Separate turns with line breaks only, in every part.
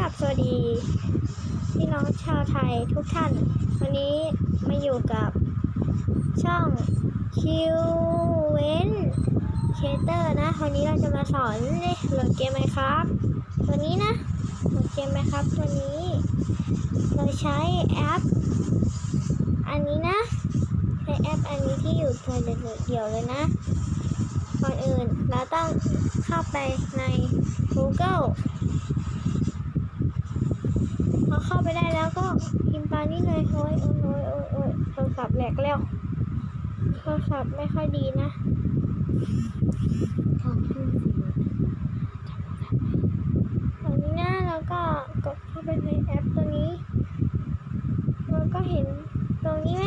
กับสวัสดีพี่น้องชาวไทยทุกท่าน วันนี้มาอยู่กับช่องคิวเวนเคเตอร์นะวันนี้เราจะมาสอนเลยโหลดเกมไหมครับ ตัวนี้นะโหลดเกมไหมครับ ตัวนี้ เราใช้แอป อันนี้นะ ใช้แอปอันนี้ที่อยู่ตัวเดียวเลยนะก่อนอื่นเราต้องเข้าไปใน Google พอเข้าไปได้แล้วก็พิมพ์ปา นี่เลยโอ้ยโอ้ยโอ้ยโอ้ยโทรศัพท์แหลกแล้ว โทรศัพท์ไม่ค่อยดีนะตอนนี้นะเราก็กดเข้าไปในแอปตัวนี้เราก็เห็นตรงนี้ไหม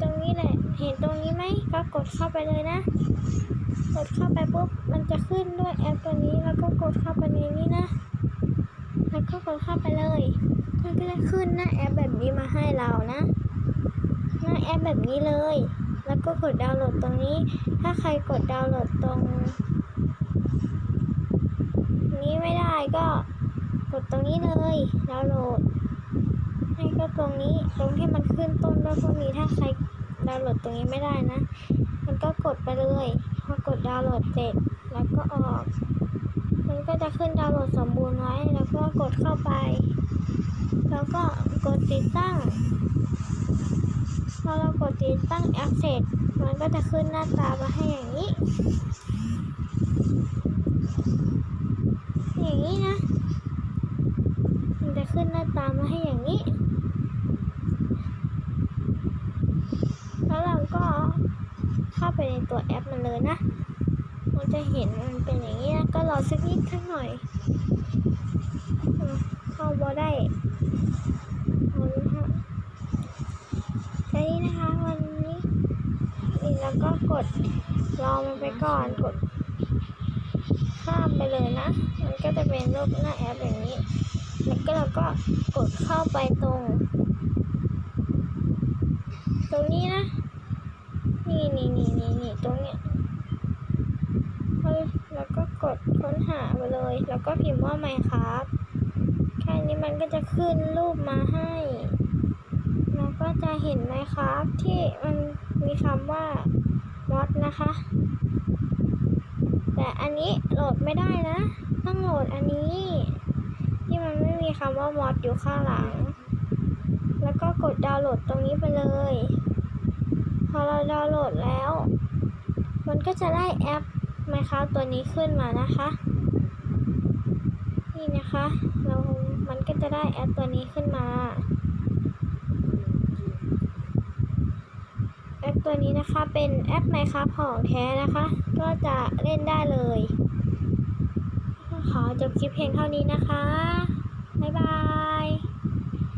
ตรงนี้แหละ เห็นตรงนี้ไหมก็กดเข้าไปเลยนะ กดเข้าไปปุ๊บ มันจะขึ้นด้วยแอปตัวนี้ แล้วก็กดเข้าไปในนี้ ดเข้าไปเลย มันก็จะขึ้นหน้าแอปแบบนี้มาให้เรานะ หน้าแอปแบบนี้เลย แล้วก็กดดาวน์โหลดตรงนี้ ถ้าใครกดดาวน์โหลดตรง นี้ไม่ได้ก็กดตรงนี้เลยดาวน์โหลดให้ก็ตรงนี้ตรงที่มันขึ้นต้นด้วยพวกนี้ถ้าใครดาวน์โหลดตรงนี้ไม่ได้นะ มันก็กดไปเลย พอกดดาวน์โหลดเสร็จแล้วก็ออก มันก็จะขึ้นดาวน์โหลดสมบูรณ์ไว้ แล้วก็กดเข้าไป แล้วก็กดติดตั้ง พอเรากดติดตั้งแอปเสร็จ มันก็จะขึ้นหน้าตามาให้อย่างนี้ อย่างนี้นะ มันจะขึ้นหน้าตามาให้อย่างนี้ แล้วเราก็เข้าไปในตัวแอปมันเลยนะ จะเห็นมันเป็นอย่างนี้นะก็รอสักนิดสักหน่อยเข้าบอได้เอาละฮะแค่นี้นะคะวันนี้นี่แล้วก็กดรอมันไปก่อนกดข้ามไปเลยนะ มันก็จะเป็นรูปหน้าแอปอย่างนี้ แล้วก็เราก็กดเข้าไปตรง ตรงนี้นะ นี่นี่นี่นี่นี่ตรงเนี้ยแล้วก็กดค้นหาไปเลย แล้วก็พิมพ์ว่าไมครับแค่นี้มันก็จะขึ้นรูปมาให้แล้วก็จะเห็นไหมครับที่มันมีคำว่ามอดนะคะ แต่อันนี้โหลดไม่ได้นะ ต้องโหลดอันนี้ ที่มันไม่มีคำว่ามอดอยู่ข้างหลัง แล้วก็กดดาวน์โหลดตรงนี้ไปเลย พอเราดาวน์โหลดแล้ว มันก็จะได้แอปไมค้าตัวนี้ขึ้นมานะคะ นะคะ เรา มันก็จะได้แอปตัวนี้ขึ้นมา แอปตัวนี้นะคะ เป็นแอปไมค้าของแท้นะคะ ก็จะเล่นได้เลย ขอจบคลิปเพียงเท่านี้นะคะ บ๊ายบาย